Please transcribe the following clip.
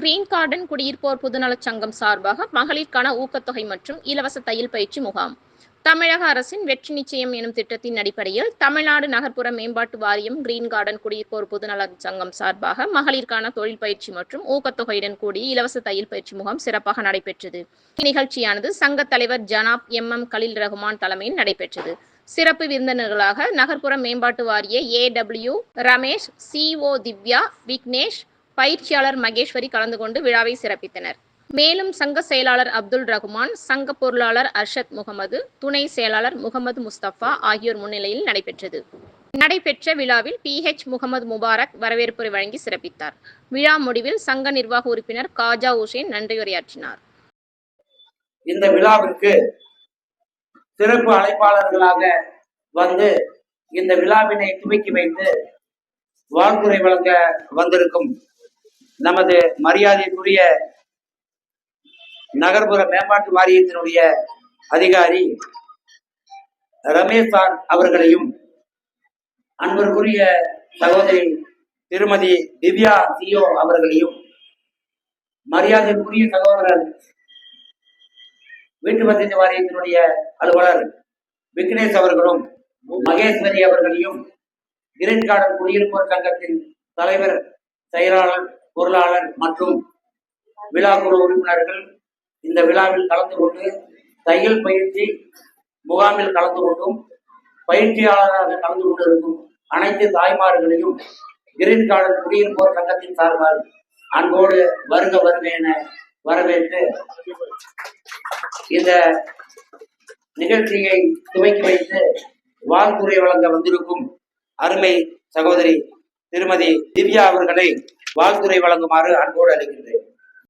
Green garden குடியிருப்போர் பொதுநலச் சங்கம் சார்பாக மகளிருக்கான ஊக்கத்தொகை மற்றும் இலவச தையல் பயிற்சி முகாம். தமிழக அரசின் வெற்றி நிச்சயம் எனும் திட்டத்தின் அடிப்படையில் தமிழ்நாடு நகர்ப்புற மேம்பாட்டு வாரியம் கிரீன் கார்டன் குடியிருப்போர் பொதுநலச் சங்கம் சார்பாக மகளிருக்கான தொழில் பயிற்சி மற்றும் ஊக்கத்தொகையுடன் கூடிய இலவச தையல் பயிற்சி முகாம் சிறப்பாக நடைபெற்றது. இந்நிகழ்ச்சியானது சங்க தலைவர் ஜனாப் எம். எம். கலில் ரகுமான் தலைமையில் நடைபெற்றது. சிறப்பு விருந்தினர்களாக நகர்ப்புற மேம்பாட்டு வாரிய ஏடபிள்யூ ரமேஷ் சிஓ திவ்யா விக்னேஷ் பயிற்சியாளர் மகேஸ்வரி கலந்து கொண்டு விழாவை சிறப்பித்தனர். மேலும் சங்க செயலாளர் அப்துல் ரகுமான் சங்க பொருளாளர் அர்ஷத் முகமது துணை செயலாளர் முகமது முஸ்தபா ஆகியோர் முன்னிலையில் நடைபெற்றது. நடைபெற்ற விழாவில் பி ஹெச் முகமது முபாரக் வரவேற்புரை வழங்கி சிறப்பித்தார். விழா முடிவில் சங்க நிர்வாக உறுப்பினர் காஜா உசேன் நன்றியுரையாற்றினார். இந்த விழாவிற்கு சிறப்பு அழைப்பாளர்களாக வந்து இந்த விழாவினை துவக்கி வைத்து வாழ்த்துரை வழங்க வந்திருக்கும் நமது மரியாதைக்குரிய நகர்ப்புற மேம்பாட்டு வாரியத்தினுடைய அதிகாரி ரமேஷ் சார் அவர்களையும் அன்பிற்குரிய சகோதரி திருமதி திவ்யா சியோ அவர்களையும் மரியாதைக்குரிய சகோதரர் வீட்டு வசதி வாரியத்தினுடைய அலுவலர் விக்னேஷ் அவர்களும் மகேஸ்வரி அவர்களையும் கிரீன் கார்டன் குடியிருப்போர் சங்கத்தின் தலைவர் செயலாளர் பொருளாளர் மற்றும் விழா குழு உறுப்பினர்கள் இந்த விழாவில் கலந்து கொண்டு தையல் பயிற்சி முகாமில் கலந்து கொண்டும் பயிற்சியாளராக கலந்து கொண்டிருக்கும் அனைத்து தாய்மார்களையும் கிரீன் கார்டன் குடியிருப்போர் சங்கத்தின் சார்பால் அன்போடு வருக வருக என வரவேற்று இந்த நிகழ்ச்சியை துவக்கி வைத்து வாழ்த்துறை வழங்க வந்திருக்கும் அருமை சகோதரி திருமதி திவ்யா அவர்களை வாழ்த்துறை வழங்குமாறு அன்போடு அழைக்கின்றேன்.